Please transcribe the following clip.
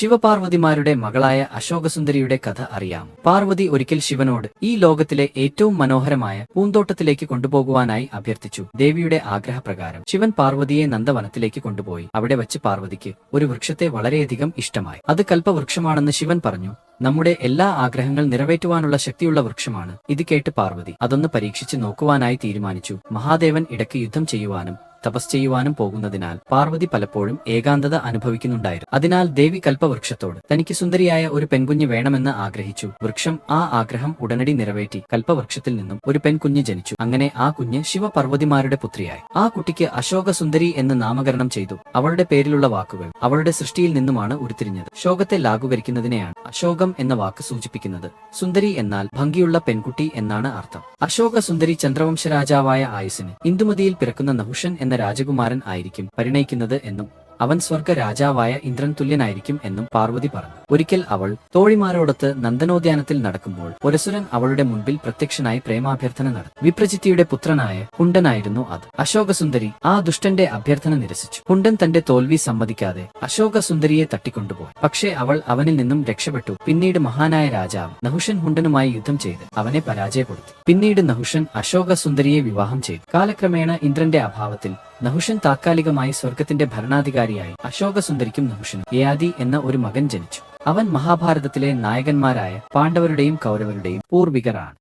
ശിവപാർവതിമാരുടെ മകളായ അശോകസുന്ദരിയുടെ കഥ അറിയാം പാർവതി ഒരിക്കൽ ശിവനോട് ഈ ലോകത്തിലെ ഏറ്റവും മനോഹരമായ പൂന്തോട്ടത്തിലേക്ക് കൊണ്ടുപോകുവാനായി അഭ്യർത്ഥിച്ചു. ദേവിയുടെ ആഗ്രഹപ്രകാരം ശിവൻ പാർവതിയെ നന്ദവനത്തിലേക്ക് കൊണ്ടുപോയി. അവിടെ വച്ച് പാർവതിക്ക് ഒരു വൃക്ഷത്തെ വളരെയധികം ഇഷ്ടമായി. അത് കൽപ്പവൃക്ഷമാണെന്ന് ശിവൻ പറഞ്ഞു. നമ്മുടെ എല്ലാ ആഗ്രഹങ്ങൾ നിറവേറ്റുവാനുള്ള ശക്തിയുള്ള വൃക്ഷമാണ്. ഇത് കേട്ട് പാർവതി അതൊന്ന് പരീക്ഷിച്ച് നോക്കുവാനായി തീരുമാനിച്ചു. മഹാദേവൻ ഇടയ്ക്ക് യുദ്ധം ചെയ്യുവാനും തപസ് ചെയ്യുവാനും പോകുന്നതിനാൽ പാർവതി പലപ്പോഴും ഏകാന്തത അനുഭവിക്കുന്നുണ്ടായിരുന്നു. അതിനാൽ ദേവി കൽപ്പവൃക്ഷത്തോട് തനിക്ക് സുന്ദരിയായ ഒരു പെൺകുഞ്ഞ് വേണമെന്ന് ആഗ്രഹിച്ചു. വൃക്ഷം ആ ആഗ്രഹം ഉടനടി നിറവേറ്റി കൽപ്പവൃക്ഷത്തിൽ നിന്നും ഒരു പെൺകുഞ്ഞ് ജനിച്ചു. അങ്ങനെ ആ കുഞ്ഞ് ശിവപർവതിമാരുടെ പുത്രിയായി. ആ കുട്ടിക്ക് അശോക സുന്ദരി എന്ന് നാമകരണം ചെയ്തു. അവളുടെ പേരിലുള്ള വാക്കുകൾ അവളുടെ സൃഷ്ടിയിൽ നിന്നുമാണ് ഉരുത്തിരിഞ്ഞത്. ശോകത്തെ ലാഘൂകരിക്കുന്നതിനെയാണ് അശോകം എന്ന വാക്ക് സൂചിപ്പിക്കുന്നത്. സുന്ദരി എന്നാൽ ഭംഗിയുള്ള പെൺകുട്ടി എന്നാണ് അർത്ഥം. അശോക സുന്ദരി ചന്ദ്രവംശ രാജാവായ ആയുസിന് ഇന്ദുമതിയിൽ പിറക്കുന്ന നഹുഷൻ എന്ന രാജകുമാരൻ ആയിരിക്കും പരിണയിക്കുന്നത് എന്നും അവൻ സ്വർഗ രാജാവായ ഇന്ദ്രൻ തുല്യനായിരിക്കും എന്നും പാർവതി പറഞ്ഞു. ഒരിക്കൽ അവൾ തോഴിമാരോടൊത്ത് നന്ദനോദ്യാനത്തിൽ നടക്കുമ്പോൾ ഒരസുരൻ അവളുടെ മുൻപിൽ പ്രത്യക്ഷനായി പ്രേമാഭ്യർത്ഥന നടത്തി. വിപ്രജിത്തിയുടെ പുത്രനായ കുണ്ടനായിരുന്നു അത്. അശോകസുന്ദരി ആ ദുഷ്ടന്റെ അഭ്യർത്ഥന നിരസിച്ചു. കുണ്ടൻ തന്റെ തോൽവി സമ്മതിക്കാതെ അശോകസുന്ദരിയെ തട്ടിക്കൊണ്ടുപോയി. പക്ഷേ അവൾ അവനിൽ നിന്നും രക്ഷപ്പെട്ടു. പിന്നീട് മഹാനായ രാജാവ് നഹുഷൻ ഹുണ്ടനുമായി യുദ്ധം ചെയ്ത് അവനെ പരാജയപ്പെടുത്തി. പിന്നീട് നഹുഷൻ അശോകസുന്ദരിയെ വിവാഹം ചെയ്തു. കാലക്രമേണ ഇന്ദ്രന്റെ അഭാവത്തിൽ നഹുഷൻ താത്കാലികമായി സ്വർഗത്തിന്റെ ഭരണാധികാരിയായി അശോകസുന്ദരിക്കും നഹുഷനും. യാദി എന്ന ഒരു മകൻ ജനിച്ചു. അവൻ മഹാഭാരതത്തിലെ നായകന്മാരായ പാണ്ഡവരുടെയും കൗരവരുടെയും പൂർവികരാണ്.